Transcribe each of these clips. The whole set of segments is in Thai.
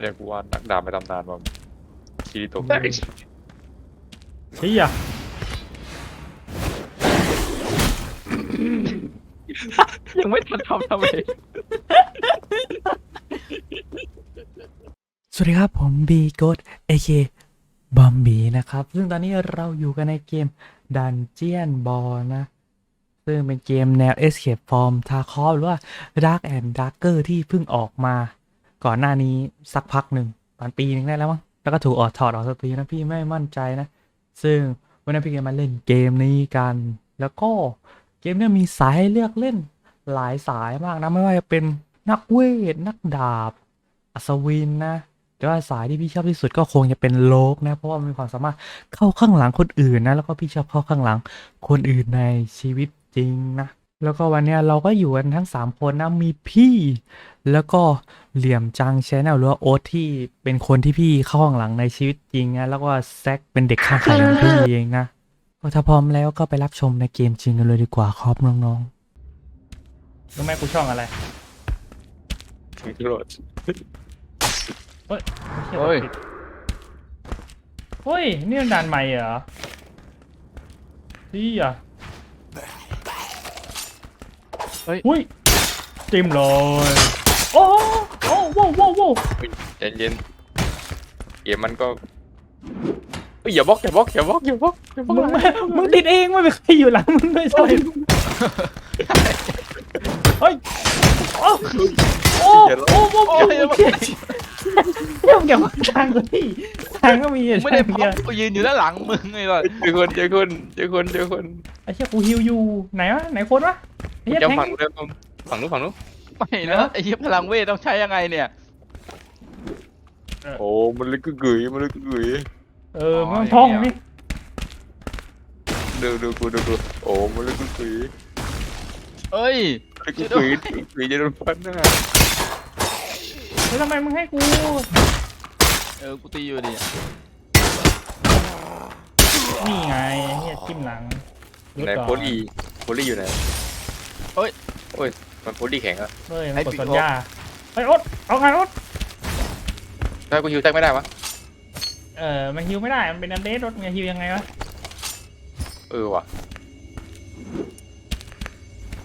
เรียกว่านักดาบไปตำนานมาคิริโตะเฮียยังไม่ทันทำทำเองสวัสดีครับผมบีโกดเอเคบอมบีนะครับ ซึ่งตอนนี้เราอยู่กันในเกม Dungeon Ball นะ ซึ่งเป็นเกมแนว Escape from Tarkov หรือว่า Dark and Darker ที่เพิ่งออกมา ก่อนหน้านี้สักพักหนึ่งตอนปีหนึงได้แล้วมั้งแล้วก็ถูกออกถอดออกสตรีนะพี่ไม่มั่นใจนะ ซึ่งวันนี้นพี่เกมมาเล่นเกมนี้กัน แล้วก็เกมนี้มีสายให้เลือกเล่นหลายสายมากนะไม่ว่าจะเป็นนักเวท นักดาบ อัศวินนะแต่ว่าสายที่พี่ชอบที่สุดก็คงจะเป็นโลกนะ เพราะว่ามันมีความสามารถเข้าข้างหลังคนอื่นนะ แล้วก็พี่ชอบเข้าข้างหลังคนอื่นในชีวิตจริงนะ แล้วก็วันเนี้ยเราก็อยู่กันทั้ง 3 คนนะมีพี่ แล้วก็เหลี่ยมจังชแนลหรือว่าโอ๊ตที่เป็นคนที่พี่เข้าข้างหลังในชีวิตจริงนะแล้วก็แซกเป็นเด็กข้างใครของพี่เองนะก็ถ้าพร้อมแล้วก็ไปรับชมในเกมจริงกันเลยดีกว่าครับน้องๆรู้ไหมกูช่องอะไรถึงโรดเฮ้ยเฮ้ยเฮ้ยนี่มันด่านใหม่เหรอพี่อะ เฮ้ย อุ้ยจิ้มเลยโอ้โอ้โว้วโว้วโว้วใจเย็นเกมมันก็เฮ้ยอย่าบล็อกอย่าบล็อกอย่าบล็อกอย่าบล็อกอย่าบล็อกมึงไม่มึงติดเองไม่มีใครอยู่หลังมึงด้วยใช่ไหมเฮ้ยโอ้โอ้โอ้โอ้โอ้เชี่ยเชี่ยเกี่ยวกับทางกูที่ทางก็มีไม่ได้ทางพัเดียวบกูยืนอยู่ด้านหลังมึงไงล่ะเจอคนเจอคนเจอคนเจอคนไอ้เชี่ยกูฮิวอยู่ไหนวะไหนคนวะไอ้ เหี้ยจะแทงฝั่งนู้นเริ่มฝั่งนู้นฝั่งนู้นไม่นะไอ้เหี้ยพลังเวทต้องใช้ยังไงเนี่ย โอ้มันเลยกึกกึ๋ยมันเลยกึกกึ๋ยเออมันท่องนี่ดูดูกูดูกูโอ้มันเลยกึกกึ๋ยเอ้ยเลยกึกกึ๋ยกึกกึ๋ยจะโดนฟันหน้าแล้วทำไมมึงให้กูเออกูตีอยู่ดินี่ไงเฮียจิ้มหลังไหนโพลีโพลีอยู่ไหนโอ้ย มันโพลีแข็งอะ เฮ้ยมันกดสัญญาเฮ้ยโอ๊ตเอาไงโอ๊ตถ้ากูฮิวแทกไม่ได้วะ เออมันฮิวไม่ได้มันเป็นอันเดสรถไงฮิวยังไงวะเออว่ะ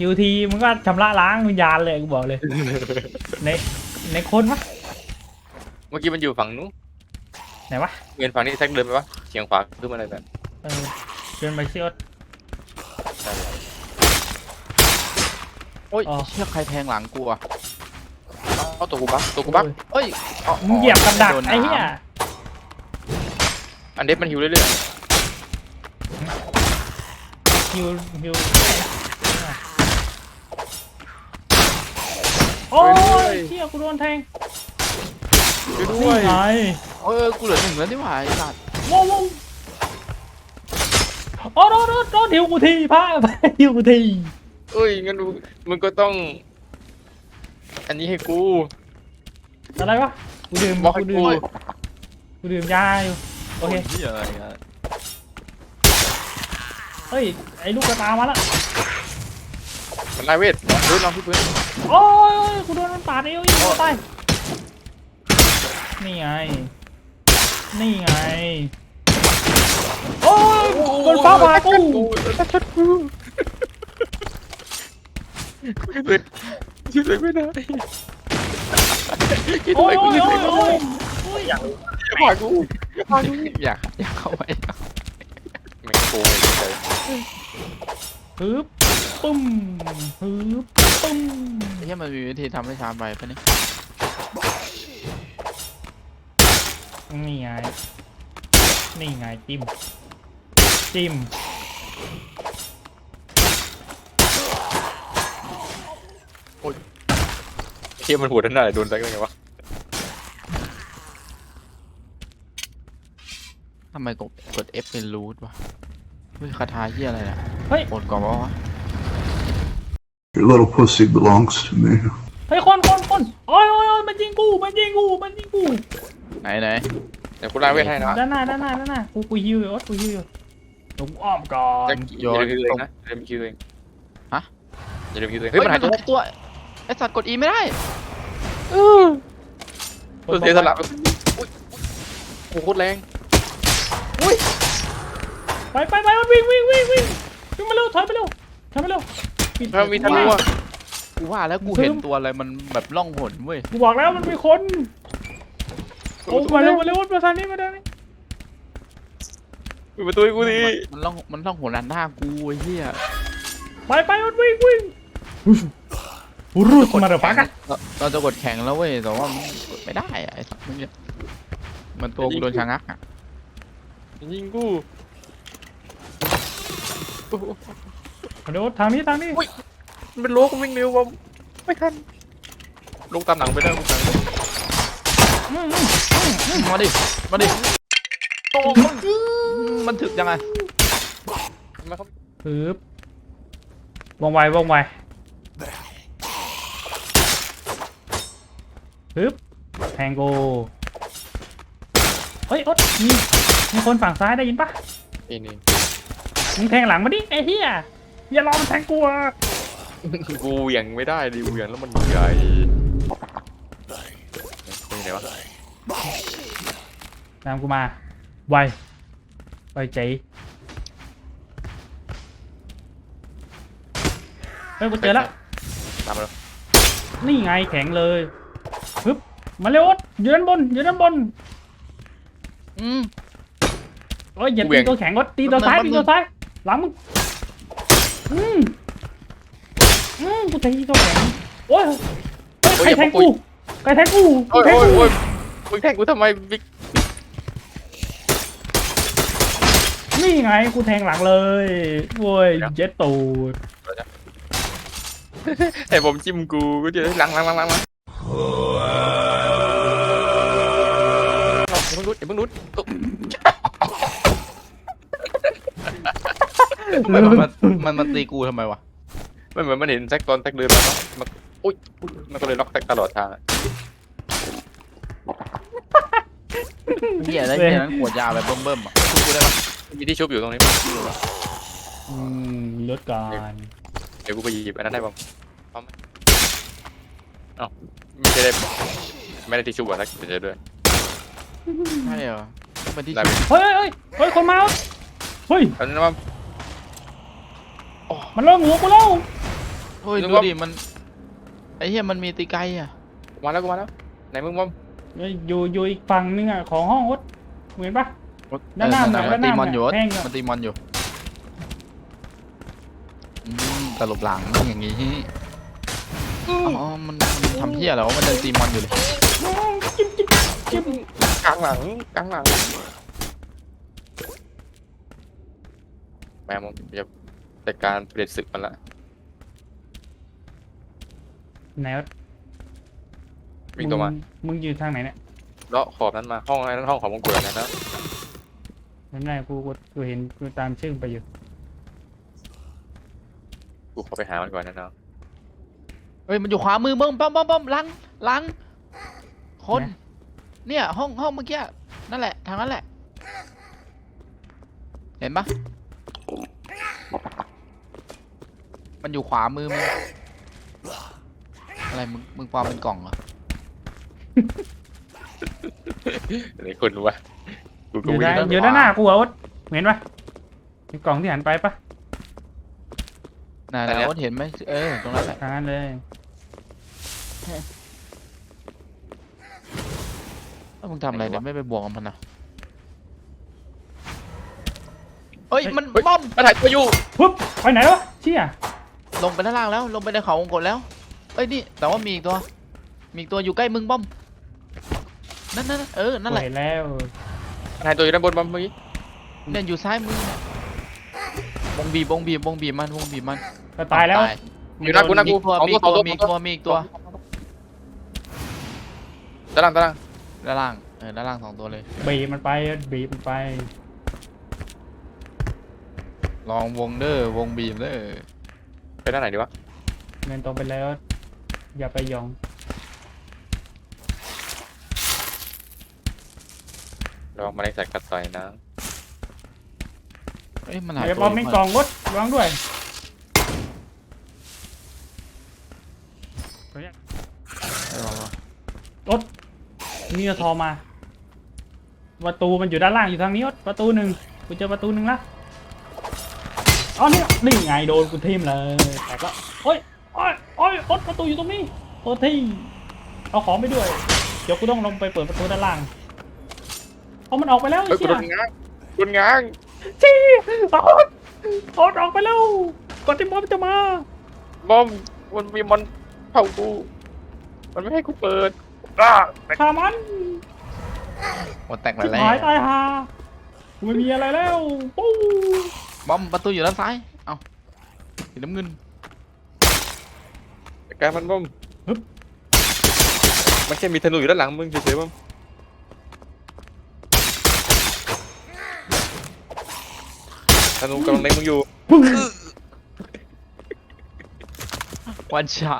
ฮิวทีมึงก็ชำระล้างวิญญาณเลยกูบอกเลย ในในคนวะเมื่อกี้มันอยู่ฝั่งนู้นไหนวะเงินฝั่งนี้แท็กเดินไปวะเฉียงขวาขึ้นมาอะไรแบบเออเดินไปเชี่ยโอ๊ต โอ้ยอ๋อ เชี่ยใครแทงหลังกูอะเอาตัวกูบักตัวกูบักเอ้ยอามึงเหยียบกับดักโดนไอ้เหี้ยน้อันเดฟมันหิวเรื่อยฮิวฮิวโอ้ยเชี่ยกูโดนแทงๆช่วยด้นี่วยไงำเออกูเหลือหนึ่งแล้วนี่หว่าไอ้สัตว์ว้าวว้าวโอ้โดนโดนโดนฮิวกูทีพาไปฮิวกูที เอ้ยงั้นมึงมึงก็ต้อง อันนี้ให้กู อะไรวะกูดื่มบอกให้กู ดื่มกูกูดื่มยาอยู่โอเคเหี้ยอะไรอะเฮ้ยไอ้ลูกกระตามาแล้วมันนายเวทดูน้องพี่พื้นโอ้ยกูโดนมันปาดเอวอีกโอ้ตายนี่ไงนี่ไงโอ้ยโดนฟ้าผ่ากูชัดกู ช่วยช่วยเลยไม่ได้คิดโอ้ด้วยยกูโอ้ยช่วยโอ้เลยยโอ้ยอยากผ่ากูผ่ากูอยากอยากเข้าไปแม่งโกงเลยฮึบปึ้มฮึบปึ้มไอ้เหี้ยมันมีวิธีทำให้ช้าไปปะเนี่ยนี่ไงนี่ไงจิ้มจิ้ม เทียมันหัวด้านหน้าโดนแซกได้ไงวะทำไมกดกด F เป็นรูทวะเฮ้ยคาถาเหี้ยอะไรเนี่ยเฮ้ย กดก่อนวะวะ Your little pussy belongs to me. เฮ้ยคนคนคนโอ้ยโอ้ยโอ้ยมันยิงกูมันยิงกูมันยิงกูไหนไหนเดี๋ยวกูล้างเวทให้นะด้านหน้าด้านหน้าด้านหน้ากูกูฮิวอยู่โอ๊ตกูฮิวอยู่เดี๋ยวกูอ้อมก่อนจะอย่าลืมคิวตัวเองนะอย่าลืมคิวตัวเองฮะ อย่าลืมคิวตัวเองเฮ้เฮ้ยยมัมันนหายตัวหายตัว ไอ้สัตว์กด E ไม่ได้กตัวเสียสละอุ้ยโอ้โหโคตรแรงไปไปไปมันวิ่งวิ่งวิ่งวิ่งวิ่งมาเร็วถอยไปเร็วถอยไปเร็วปิดแล้วมีทั้งวัวกูว่าแล้วกูซึมเห็นตัวอะไรมันแบบล่องหนเว้ยกูบอกแล้วมันมีคนโอ้มาเร็วมาเร็วมาทางนี้มาทางนี้ปิดประตูให้กูดิมันล่องมันล่องหนด้านหน้ากูไอ้เหี้ยไปไปมันวิ่งวิ่ง รูดมาเดี๋ยวฟักอะเราเราจะกดแข่งแล้วเว้ยแต่ว่ามันกดไม่ได้อะไอ้สัตว์มันเนี่ยมันตัวกูโดนชะงักอะยิงกูโอ้โหเดี๋ยวทางนี้ทางนี้มันเป็นโลกวิ่งเร็วว่ะไม่ทันลงตามหลังไปได้ลงตามหลังอืมอืมมาดิมาดิโอ้มันมันถึกยังไงมาครับปึ๊บวงไววงไว ปึ๊บแทงโกเฮ้ยอดมีมีคนฝั่งซ้ายได้ยินปะนี่นี่มึงแทงหลังมาดิไอ้เหี้ยอย่ารอมันแทงกูอะกูเหวี่ยงไม่ได้ดิเหวี่ยงแล้วมันใหญ่เป็นไงวะตามกูมาไวไวใจเฮ้ยกูเจอแล้วตามมาแล้วนี่ไงแข็งเลยปึ๊บ มาเร็วอดอยู่ด้านบนอยู่ด้านบนอืม โอ้ยอย่าตีตัวแข็งอดตีตัวซ้ายแป๊บนึตีง ตัวซ้ายหลังมึงอืมอืมกูตีตัวแข็งโอ้ยเฮ้ยใครแทงกูใครแทงกูโอ้ยใครแทงโอ้ยกูโอ้ยมึงแทงกูทำไมบิ๊กนี่ไงกูแทงหลังเลยโว้ยเจ็ดตูดให้ผมจิ้มกูก็จะได้หลังหลังหลังหลังหลัง อย่าเพิ่งรุดอย่าเพิ่งรุดตุ๊บมันมันมันมันตีกูทำไมวะมันเหมือนมันเห็นแซกตอนแซกเดินมาเนาะมันอุ้ยมันก็เลยล็อกแซกตลอดทางอะเหี้ยได้เหี้ยนั้นขวดยาแบบเบิ่มๆอะช่วยกูได้ปะมีที่ชุบอยู่ตรงนี้อืมลดก่อนเดี๋ยวกูไปหยิบอันนั้นได้บ้างเอาไหมเอ้าไม่ได้ไม่ได้ที่ชุบอะสักเดี๋ยวด้วย ใช่เหรอต้องเป็นที่ได้ไหมเฮ้ยเฮ้ยเฮ้ยคนมาแล้วเฮ้ยอันนั้นว่า มันเริ่มหัวกูแล้วเฮ้ยนึกดูว่า ดิมันไอ้เหี้ยมันมีตีไกลอะกูมาแล้วกูมาแล้วไหนมึงมอมเฮ้ยอยู่อยู่อีกฝั่งนึงอะของห้องอดเหมือนปะ ด้านหน้าเออด้านหน้ามันตีมอนอยู่แห้งอะ มันตีมอนอยู่อืมตลบหลังอย่างงี้อ๋อมันมันทำเหี้ยแล้วะมันเดินตีมอนอยู่เลยจิ๊บจิ๊บจิ๊บ กลางหลังกลางหลังแม่มึงจะจัดการเปลี่ยนศึกมันละไหนวะวิ่งตัวมางมึงอยู่ทางไหนเนี่ยเลาะขอบนั้นมาห้องนั้นห้องของมงกุฎนะนะนั่นไงกูกูกูเห็นกูตามชื่อไปอยู่กูขอไปหามันก่อนนะเนาะเฮ้ยมันอยู่ขวามือมึงป้อมป้อมป้อมหลังหลังคน เนี่ยห้องห้องเมื่อกี้นั่นแหละทางนั้นแหละ เห็นปะมันอยู่ขวามือมึงอะไรมึงมึงปลอมเป็นกล่องเหรอไหนคนรู้วะกูอก็ยู่วิ่งด้านแล้วอยู่ด้านหน้ากูเหรออดเห็นปะมีกล่องที่หันไปปะน่ะนะโอ๊ตเห็นไหมเออตรงนั้นแหละทางนั้นเลย แล้วมึงทำอะไรเนี่ยไม่ไปบวกกับมันนะเฮ้ยมันป้อมมาถ่ายตัวอยู่ปุ๊บไปไหนวะเชี่ยลงไปด้านล่างแล้ว ลงไปในเขาวงกดแล้วเอ้ยนี่แต่ว่ามีอีกตัว มีอีกตัวอยู่ใกล้มึงป้อมนั่นนั่นเออนั่นแหละกูเห็นแล้วถ่ายตัวอยู่ด้านบนบอมเมื่อกี้เนี่ยอยู่ซ้ายมือเนี่ยวงบีบวงบีบวงบีบมันวงบีบมันก็ตายแล้วอยู่หน้ากูหน้ามีกูอีกตัวสองมีตัอีวกสตัอวงมีอีกตัวมีอีกตัวตารางตาราง ด้านล่าง เออ ด้านล่างสองตัวเลย บีบมันไปบีบมันไปลองวงเด้อ วงบีบเด้อ ไปด้านไหนดีวะเดินตรงไปแล้ว อย่าไปหยองระวังมาในสายกัดต่อยนะ เอ้ย มันหายเดี๋ยวตับวอมมีกล่องวดวางด้วยเออวางวางอ ดนี่จะทอมาประตูมันอยู่ด้านล่างอยู่ทางนี้อดประตูหนึ่งกูเจอประตูหนึ่งละอ๋อนี่นี่ไงโดนกูทิ่มเลยแตกแล้วโอ้ยโอ้ยโอ้ยอดประตูอยู่ตรงนี้โทษทีเอาของไปด้วย เดี๋ยวกูต้องลงไปเปิดประตูด้านล่างเอามันออกไปแล้วไอ้เฮ้ยกูเชี่โดยนง้างโดนง้างจี้ออดออดออกไปแล้วก่อนที่มอมจะมา บอมมันมีมันเผากู มันไม่ให้กูเปิด อ้าฆ่ามันหมดแตกไปชิบแล้วหายตายห่าไม่มีอะไรแล้วปู้บอมประตูอยู่ด้านซ้าย เอ้าสีน้ำเงินจัดการมันบอมมันแค่มีธนูอยู่ด้านหลังมึงเฉยๆบอมธนูกำลังเล็งมึงอยู่วันชะ